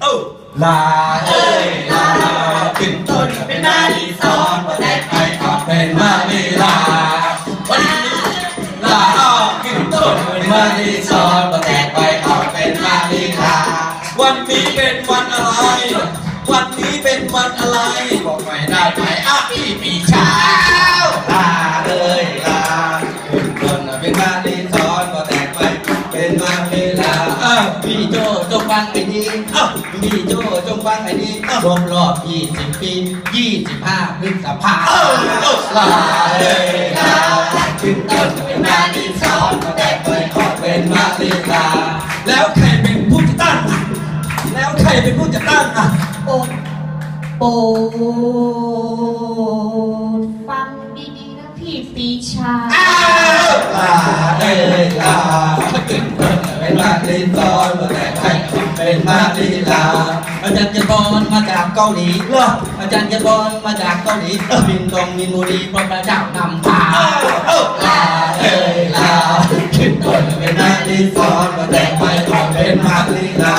เอ้าลาเอ้ยลาขึ้นต้นเป็นนาลีสอนว่าแต่ไปก็เป็นมาลีลาวันนี้ลาอ้อขึ้นต้นเป็นมาลีสอนว่าแต่ไปก็เป็นมาลีลาวันนี้เป็นวันอะไร วันนี้เป็นวันอะไรบอกไม่ได้ไหมอะพี่ปีช้า ฟังให้ดีครบรอบ20 ปี 25พฤษภาคมลาเอ้ยลาขึ้นต้นเป็นมาลีสอนแต่ไปก็เป็นมาลีลาแล้วใครเป็นผู้จัดตั้งอะแล้วใครเป็นผู้จัดตั้งอะโปรดโปรดฟังดีๆนะพี่ปีชาลาเอ้ยลาขึ้นต้นเป็นมาลีสอนแต่ใคร เป็นมาลีลาอาจารย์จะบอลมาจากเกาหลีเหรออาจารย์จะบอลมาจากเกาหลีบินตรงมินบุรีพระพระเจ้านำพาลาเอ้ยลาขึ้นต้นเป็นมาลีสอนมาแต่ใครเป็นมาลีลา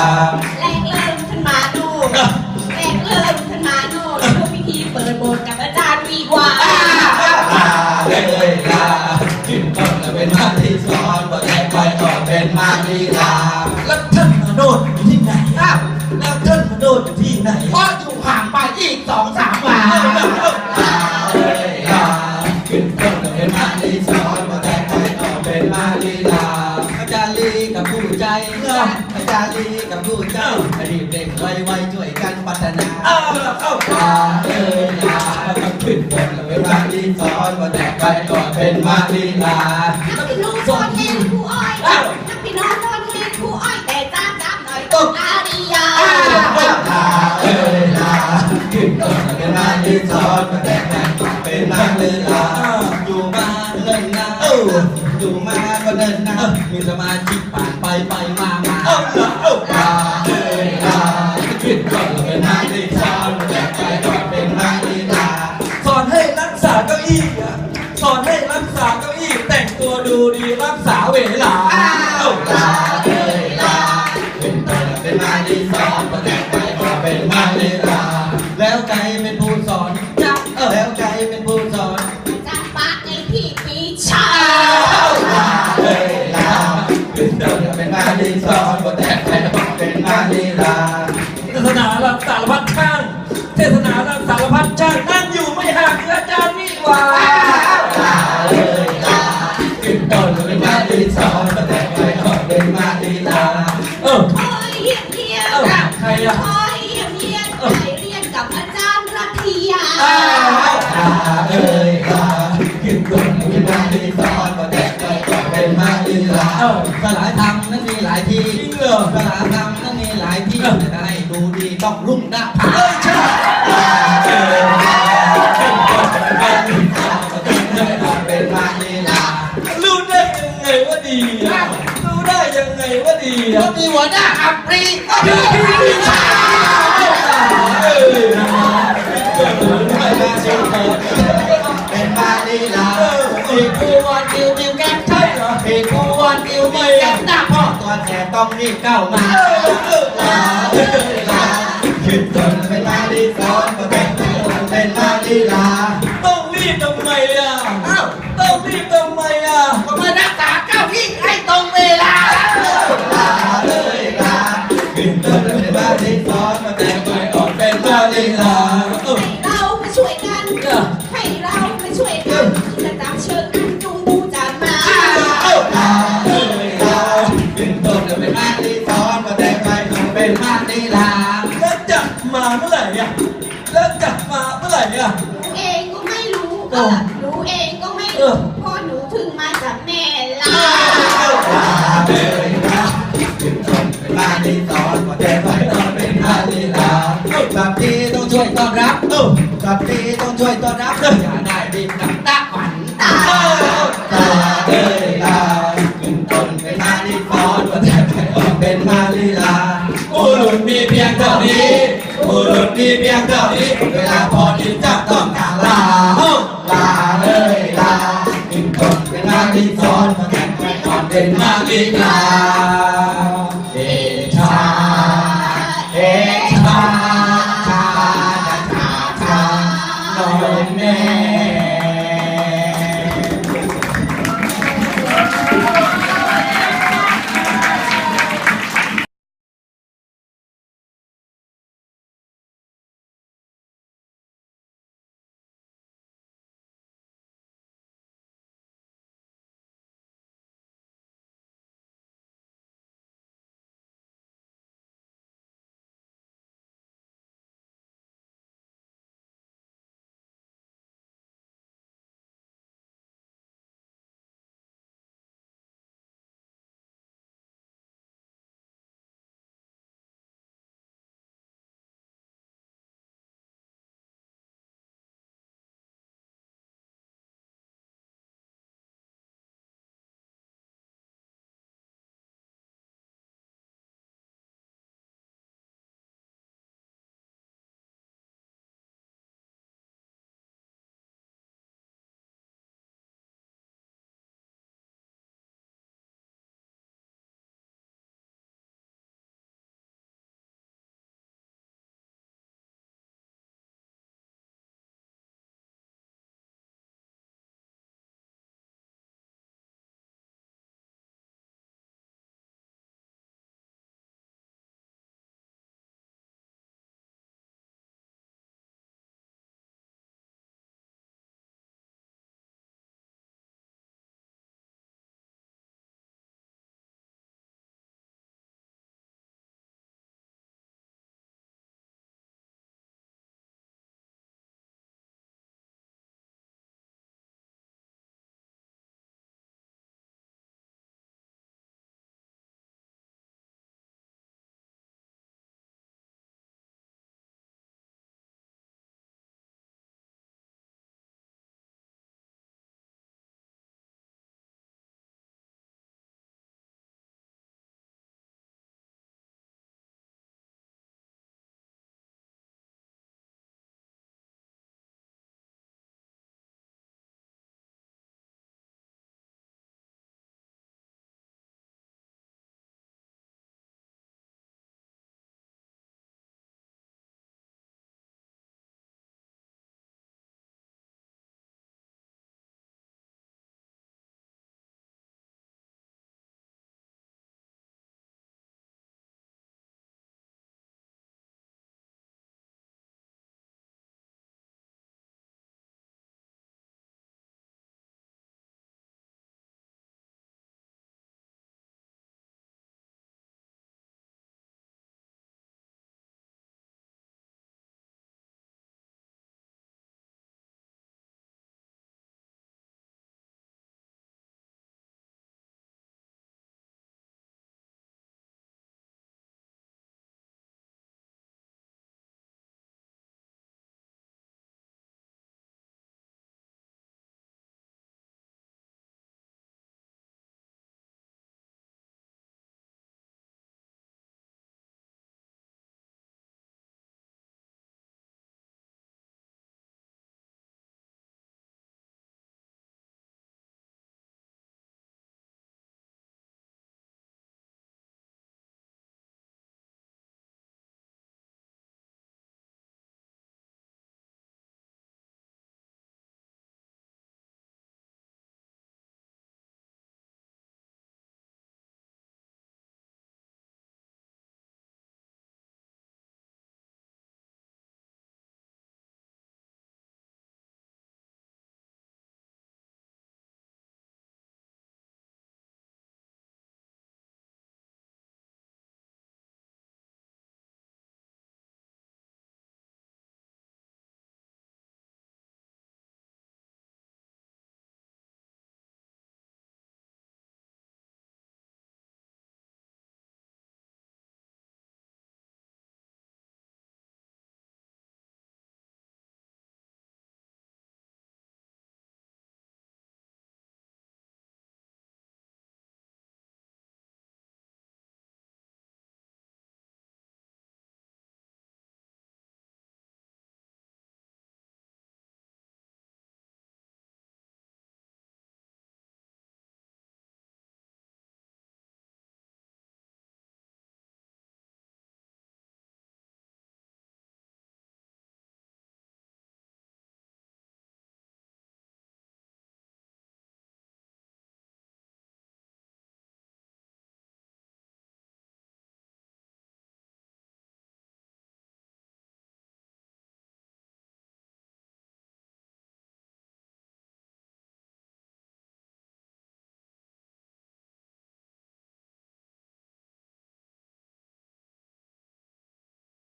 อาจารย์ลีกับผู้ใจรีบเร่งไวๆช่วยกันพัฒนาลาเอ้ยลาขึ้นต้นเป็นมาลีสอนว่าแต่ใครก็เป็นมาลีลานักพี่น้องโดนเห็นครูอ้อยนักพี่น้องโดนเห็นครูอ้อยแต่จ้าจ้าหน่อยต้องอาริยาลาเอ้ยลาขึ้นต้นเป็นมาลีสอนว่าแต่ใครก็เป็นมาลีลาอยู่มาเนิ่นนานอยู่มาก็เนิ่นนานมีสมา รัก เป็นมาลีสอนก็แต่งไปก็เป็นมาลีลาเออคอยเยี่ยมเยียนเอ้าใครอะคอยเยี่ยมเยียนไปเรียนกับอาจารย์รัตยาลาเอ้ยลาขึ้นต้นเป็นมาลีสอนก็แต่งไปก็เป็นมาลีลาเออสลายธรรมนั้นมีหลายที่จริงเหรอสลายธรรมนั้นมีหลายที่แต่ถ้าให้ดูดีต้องรุ่งหน้าผา ว่าดีก็อะมีหัวหน้าอัปรีก็มีพี่พี่ปีวิชาชาเออเป็นมาลีลาเป็นมาลีลาอีกผู้วันดิวดิวแก้มใช่เหรออีกผู้วันดิวดิวแก้มหน้าพ่อตัวแทนต้องรีบเข้ามาลาเอ้ยลาขึ้นต้นเป็นมาลีสอนก็แต่งตัวเป็นมาลีลาต้องรีบทำไมอะอ้าวต้องรีบทำไมอะ นเป็นมาลีลาแล้วจะมาเมื่อไหร่อะแล้วจะมาเมื่อไหร่อะหนูเองก็ไม่รู้เออหนูเองก็ไม่รู้เพราะหนูเพิ่งมาจากแม่ลาลาเอ้ยลาขึ้นต้นเป็นมาลีสอนก็แต่งไปก่อนเป็นมาลีลาแบบนี้ต้องช่วยต้อนรับเออแบบนี้ต้องช่วยต้อนรับอย่าได้รีบกับตาขวัญตา งเจ้าดีเวลาพอดีจะต้องกาลาเฮ้ลาเลยลากินก่อนหน้าดีซ้อนมาแข่งไปก่อนเป็นมาดีกลาเดชา